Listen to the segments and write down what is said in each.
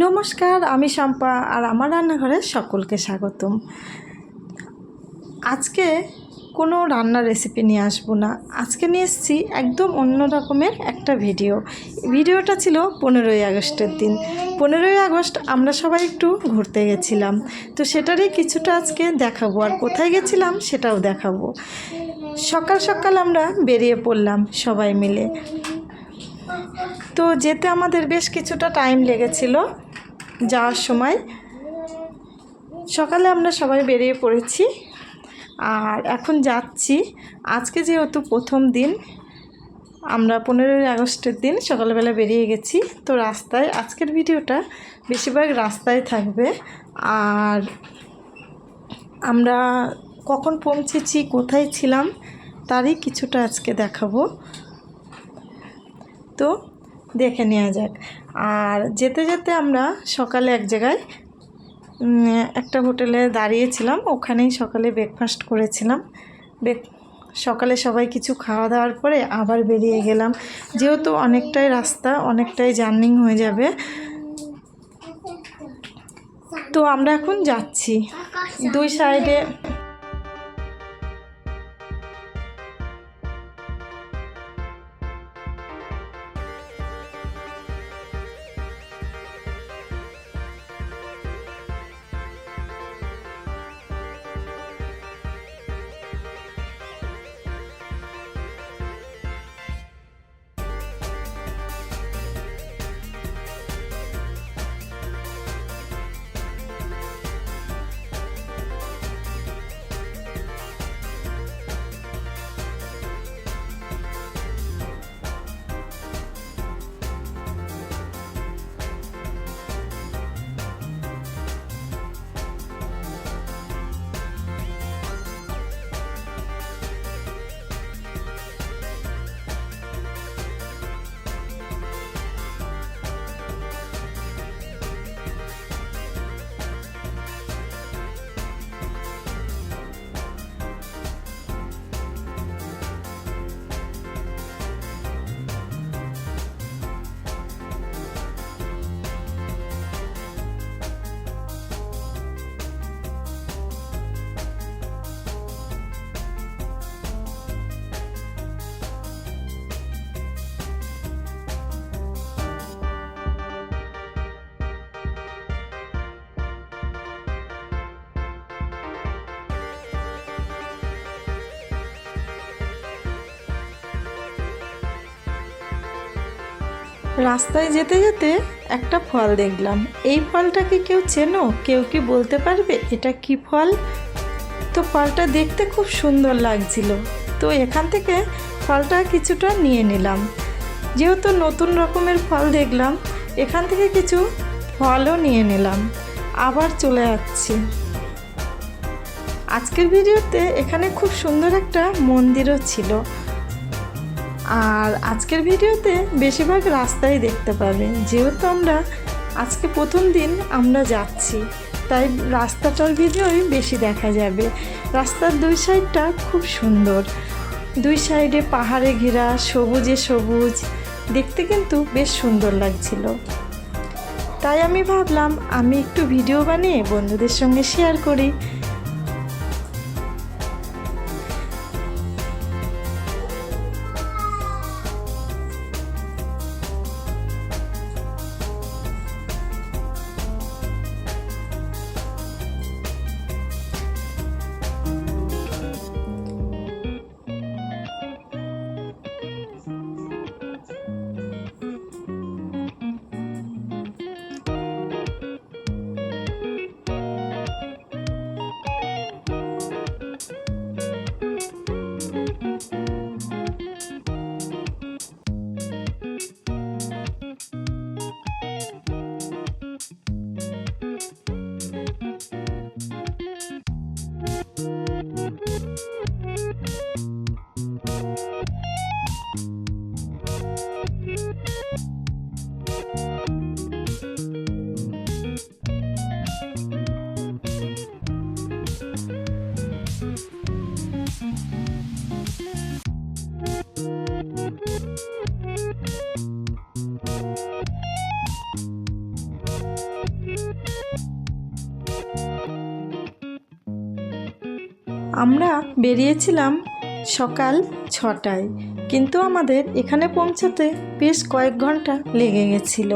নমস্কার, আমি শম্পা আর আমার রান্নাঘরে সকলকে স্বাগতম। আজকে কোনো রান্নার রেসিপি নিয়ে আসব না। আজকে নিয়ে এসেছি একদম অন্য রকমের একটা ভিডিও ভিডিওটা ছিল পনেরোই আগস্টের দিন। পনেরোই আগস্ট আমরা সবাই একটু ঘুরতে গেছিলাম। তো সেটারই কিছুটা আজকে দেখাবো। আর কোথায় গেছিলাম সেটাও দেখাবো। সকাল সকাল আমরা বেরিয়ে পড়লাম সবাই মিলে। তো যেতে আমাদের বেশ কিছুটা টাইম লেগেছিল যাওয়ার সময়। সকালে আমরা সবাই বেরিয়ে পড়েছি। আর এখন যাচ্ছি। আজকে যেহেতু প্রথম দিন, আমরা পনেরোই আগস্টের দিন সকালবেলা বেরিয়ে গেছি। তো রাস্তায়, আজকের ভিডিওটা বেশিরভাগ রাস্তায় থাকবে। আর আমরা কখন পৌঁছেছি, কোথায় ছিলাম, তারই কিছুটা আজকে দেখাবো। তো দেখে নেওয়া যাক। আর যেতে যেতে আমরা সকালে এক জায়গায় একটা হোটেলে দাঁড়িয়েছিলাম। ওখানেই সকালে ব্রেকফাস্ট করেছিলাম। ব্রেক সকালে সবাই কিছু খাওয়া দাওয়ার পরে আবার বেরিয়ে গেলাম। যেহেতু অনেকটাই রাস্তা, অনেকটাই জার্নিং হয়ে যাবে। তো আমরা এখন যাচ্ছি। দুই সাইডে রাস্তায় যেতে যেতে একটা ফল দেখলাম। এই ফলটা কি কেউ চেনো? কেউ কি বলতে পারবে এটা কি ফল? তো ফলটা দেখতে খুব সুন্দর লাগছিল। তো এখান থেকে ফলটা কিছুটা নিয়ে নিলাম। যেহেতু নতুন রকমের ফল দেখলাম, এখান থেকে কিছু ফলও নিয়ে নিলাম। আবার চলে যাচ্ছি আজকের ভিডিওতে এখানে খুব সুন্দর একটা মন্দিরও ছিল। আর আজকের ভিডিওতে বেশিরভাগ রাস্তাই দেখতে পাবে। যেহেতু আমরা আজকে প্রথম দিন আমরা যাচ্ছি, তাই রাস্তাটার ভিডিওই বেশি দেখা যাবে। রাস্তার দুই সাইডটা খুব সুন্দর। দুই সাইডে পাহাড়ে ঘেরা, সবুজে সবুজ। দেখতে কিন্তু বেশ সুন্দর লাগছিল। তাই আমি ভাবলাম, আমি একটু ভিডিও বানিয়ে বন্ধুদের সঙ্গে শেয়ার করি। আমরা বেরিয়েছিলাম সকাল ছটায়, কিন্তু আমাদের এখানে পৌঁছাতে বেশ কয়েক ঘণ্টা লেগে গেছিল।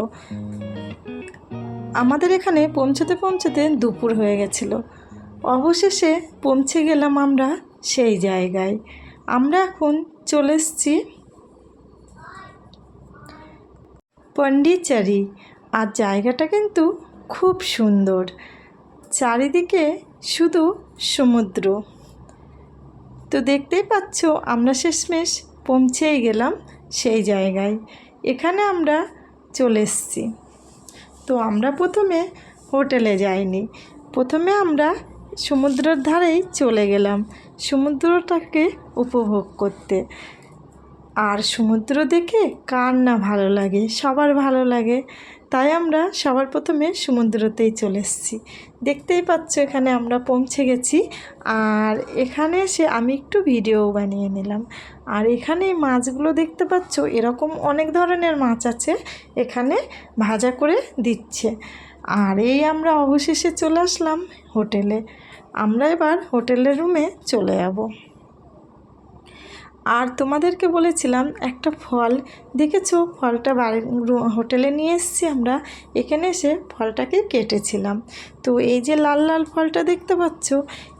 আমাদের এখানে পৌঁছতে পৌঁছতে দুপুর হয়ে গেছিল। অবশেষে পৌঁছে গেলাম আমরা সেই জায়গায়। আমরা এখন চলে এসেছি পন্ডিচারি। আর জায়গাটা কিন্তু খুব সুন্দর। চারিদিকে শুধু সমুদ্র। তো দেখতেই পাচ্ছ, আমরা শেষমেশ পৌঁছেই গেলাম সেই জায়গায়। এখানে আমরা চলে এসেছি। তো আমরা প্রথমে হোটেলে যাইনি। প্রথমে আমরা সমুদ্রের ধারেই চলে গেলাম, সমুদ্রটাকে উপভোগ করতে। আর সমুদ্র দেখে কার না ভালো লাগে, সবার ভালো লাগে। তাই আমরা সবার প্রথমে সমুদ্রতেই চলে এসেছি। দেখতেই পাচ্ছ এখানে আমরা পৌঁছে গেছি। আর এখানে এসে আমি একটু ভিডিও বানিয়ে নিলাম। আর এখানে মাছগুলো দেখতে পাচ্ছ, এরকম অনেক ধরনের মাছ আছে এখানে ভাজা করে দিচ্ছে। আর এই আমরা অবশেষে চলে আসলাম হোটেলে। আমরা এবার হোটেলের রুমে চলে যাব। আর তোমাদেরকে বলেছিলাম, একটা ফল। দেখেছ? ফলটা বাড়ি হোটেলে নিয়ে এসেছি আমরা। এখানে এসে ফলটাকে কেটেছিলাম। তো এই যে লাল লাল ফলটা দেখতে পাচ্ছ,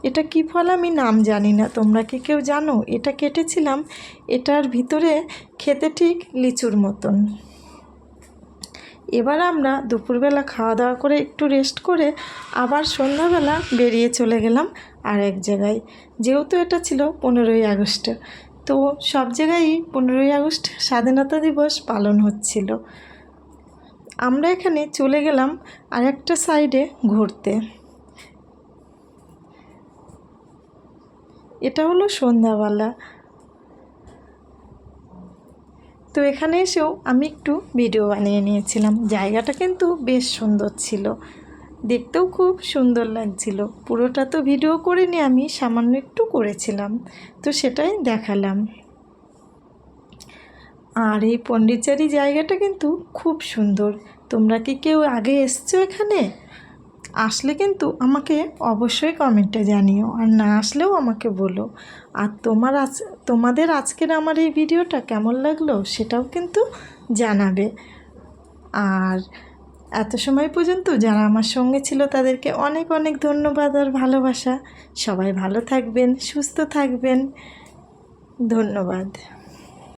এটা কি ফল আমি নাম জানি না। তোমরা কি কেউ জানো? এটা কেটেছিলাম। এটার ভিতরে খেতে ঠিক লিচুর মতন। এবার আমরা দুপুরবেলা খাওয়া দাওয়া করে একটু রেস্ট করে আবার সন্ধ্যাবেলা বেরিয়ে চলে গেলাম আর এক জায়গায়। যেহেতু এটা ছিল পনেরোই আগস্ট তো সব জায়গায়ই পনেরোই আগস্ট স্বাধীনতা দিবস পালন হচ্ছিল। আমরা এখানে চলে গেলাম আর একটা সাইডে ঘুরতে। এটা হলো সন্ধ্যাবেলা। তো এখানে এসেও আমি একটু ভিডিও বানিয়ে নিয়েছিলাম। জায়গাটা কিন্তু বেশ সুন্দর ছিল। দেখতেও খুব সুন্দর লাগছিল। পুরোটা তো ভিডিও করে করিনি আমি, সামান্য একটু করেছিলাম। তো সেটাই দেখালাম। আর এই পন্ডিচারি জায়গাটা কিন্তু খুব সুন্দর। তোমরা কি কেউ আগে এসছো এখানে? আসলে কিন্তু আমাকে অবশ্যই কমেন্টে জানিও, আর না আসলেও আমাকে বলো। আর তোমার আজ, তোমাদের আজকের আমার এই ভিডিওটা কেমন লাগল সেটাও কিন্তু জানাবে। আর এত সময় পর্যন্ত যারা আমার সঙ্গে ছিল তাদেরকে অনেক অনেক ধন্যবাদ আর ভালোবাসা। সবাই ভালো থাকবেন, সুস্থ থাকবেন। ধন্যবাদ।